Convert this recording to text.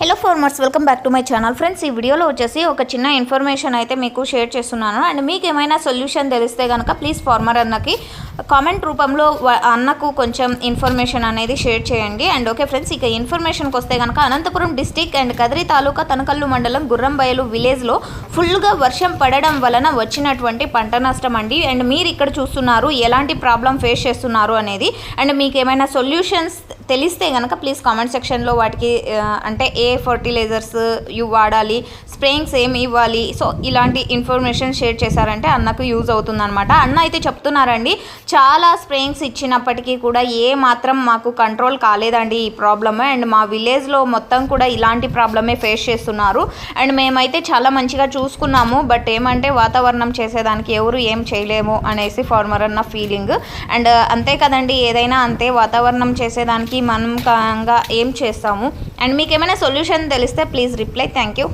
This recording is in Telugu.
Hello farmers welcome back to my channel friends ఈ వీడియోలో వచ్చేసి ఒక చిన్న ఇన్ఫర్మేషన్ అయితే మీకు షేర్ చేస్తున్నాను. అండ్ మీకు ఏమైనా సొల్యూషన్ తెలిస్తే కనుక ప్లీజ్ ఫార్మర్ అన్నకి కామెంట్ రూపంలో అన్నకు కొంచెం ఇన్ఫర్మేషన్ అనేది షేర్ చేయండి. అండ్ ఓకే ఫ్రెండ్స్ ఇక ఇన్ఫర్మేషన్కి వస్తే కనుక అనంతపురం డిస్టిక్ అండ్ కదిరి తాలూకా తనకల్లు మండలం గుర్రంబయలు విలేజ్లో ఫుల్గా వర్షం పడడం వలన వచ్చినటువంటి పంట నష్టం అండి. అండ్ మీరు ఇక్కడ చూస్తున్నారు ఎలాంటి ప్రాబ్లం ఫేస్ చేస్తున్నారు అనేది. అండ్ మీకు ఏమైనా సొల్యూషన్స్ తెలిస్తే కనుక ప్లీజ్ కామెంట్ సెక్షన్లో వాటికి అంటే ఏ ఫర్టిలైజర్స్ ఇవి వాడాలి స్ప్రేయింగ్స్ ఏమి ఇవ్వాలి. సో ఇలాంటి ఇన్ఫర్మేషన్ షేర్ చేశారంటే అన్నకు యూజ్ అవుతుందన్నమాట. అన్న అయితే చెప్తున్నారండి చాలా స్ప్రేయింగ్స్ ఇచ్చినప్పటికీ కూడా ఏ మాత్రం మాకు కంట్రోల్ కాలేదండి ఈ ప్రాబ్లమ్ అండ్ మా విలేజ్లో మొత్తం కూడా ఇలాంటి ప్రాబ్లమే ఫేస్ చేస్తున్నారు. అండ్ మేమైతే చాలా మంచిగా చూసుకున్నాము బట్ ఏమంటే వాతావరణం చేసేదానికి ఎవరు ఏం చేయలేము అనేసి ఫార్మర్ అన్న ఫీలింగ్ అండ్ అంతే కదండి ఏదైనా అంతే వాతావరణం చేసేదానికి మనం ఏం చేస్తాము? అండ్ మీకు ఏమైనా సొల్యూషన్ తెలిస్తే ప్లీజ్ రిప్లై. Thank you.